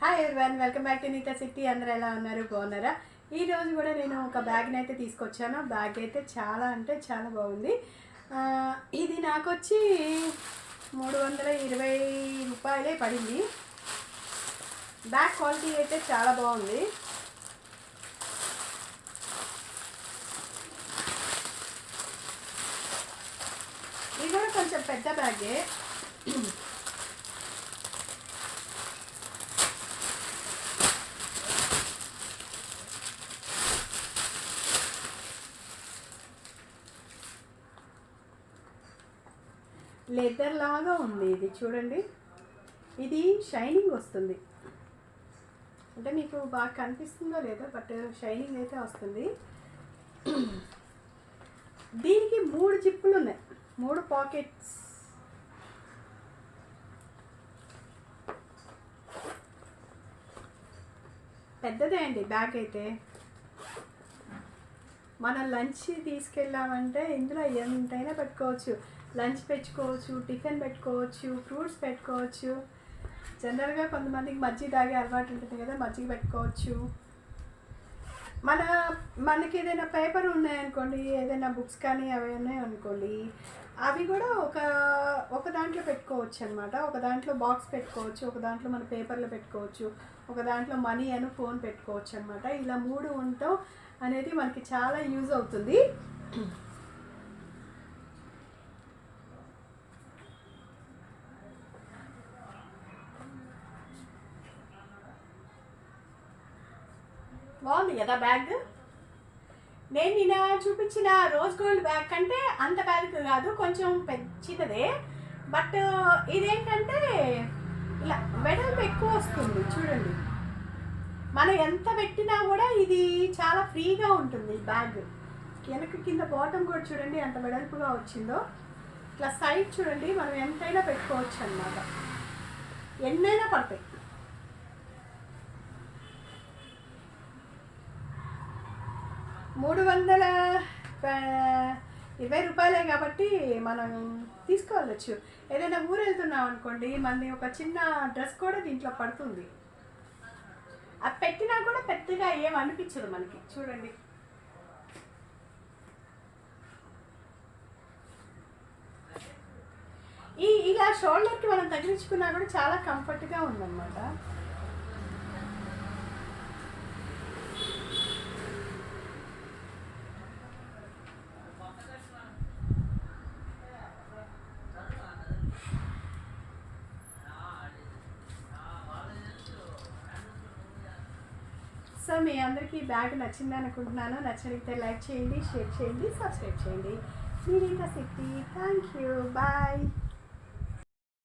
Hi everyone welcome back to Neeta city అందరూ ఎలా ఉన్నారు? బాగున్నారా? ఈ రోజు కూడా నేను ఒక బ్యాగ్ని అయితే తీసుకొచ్చాను. బ్యాగ్ అయితే చాలా అంటే చాలా బాగుంది. ఇది నాకు వచ్చి మూడు వందల ఇరవై రూపాయలే పడింది. బ్యాగ్ క్వాలిటీ అయితే చాలా బాగుంది. ఇది కూడా కొంచెం పెద్ద బ్యాగే లెదర్ లాగా ఉంది ఇది చూడండి. ఇది షైనింగ్ వస్తుంది. అంటే మీకు బాగా కనిపిస్తుందో లేదో బట్ షైనింగ్ అయితే వస్తుంది. దీనికి మూడు జిప్పులు ఉన్నాయి. మూడు పాకెట్స్ పెద్దదే అండి బ్యాగ్ అయితే. మనం లంచ్ తీసుకెళ్ళామంటే ఇందులో ఎంతైనా పెట్టుకోవచ్చు. లంచ్ పెట్టుకోవచ్చు టిఫిన్ పెట్టుకోవచ్చు ఫ్రూట్స్ పెట్టుకోవచ్చు. జనరల్గా కొంతమందికి మజ్జిగ తాగే అలవాటు ఉంటుంది కదా మజ్జిగ పెట్టుకోవచ్చు. మన మనకి ఏదైనా పేపర్ ఉన్నాయనుకోండి ఏదైనా బుక్స్ కానీ అవి ఉన్నాయి అనుకోండి అవి కూడా ఒక ఒక దాంట్లో పెట్టుకోవచ్చు అనమాట ఒక దాంట్లో బాక్స్ పెట్టుకోవచ్చు ఒక దాంట్లో మన పేపర్లో పెట్టుకోవచ్చు ఒక దాంట్లో మనీ అని ఫోన్ పెట్టుకోవచ్చు అనమాట ఇలా మూడు ఉండటం అనేది మనకి చాలా యూజ్ అవుతుంది. బాగుంది కదా బ్యాగ్? నేను నిన్న చూపించిన రోజ్ గోల్డ్ బ్యాగ్ కంటే అంత బ్యాగ్ కాదు కొంచెం పెద్దదే. బట్ ఇదేంటంటే ఇలా వెడల్పు ఎక్కువ వస్తుంది చూడండి. మనం ఎంత పెట్టినా కూడా ఇది చాలా ఫ్రీగా ఉంటుంది బ్యాగ్. వెనక కింద బాటమ్ కూడా చూడండి ఎంత వెడల్పుగా వచ్చిందో. ఇట్లా సైడ్ చూడండి మనం ఎంతైనా పెట్టుకోవచ్చు అన్నమాట. ఎన్నైనా పడతాయి. మూడు వందల ఇరవై రూపాయలే కాబట్టి మనం తీసుకోవచ్చు. ఏదైనా ఊరు వెళ్తున్నాం అనుకోండి మనది ఒక చిన్న డ్రెస్ కూడా దీంట్లో పడుతుంది. అది పెట్టినా కూడా పెద్దగా ఏం అనిపించదు మనకి. చూడండి. ఈ ఇలా షోల్డర్కి మనం తగిలించుకున్నా కూడా చాలా కంఫర్ట్గా ఉందన్నమాట. సో మీ అందరికీ బ్యాగ్ నచ్చింది అనుకుంటున్నాను. నచ్చినట్లయితే లైక్ చేయండి షేర్ చేయండి సబ్స్క్రైబ్ చేయండి. మీరు ఇంకా సిట్టి థ్యాంక్ యూ బాయ్.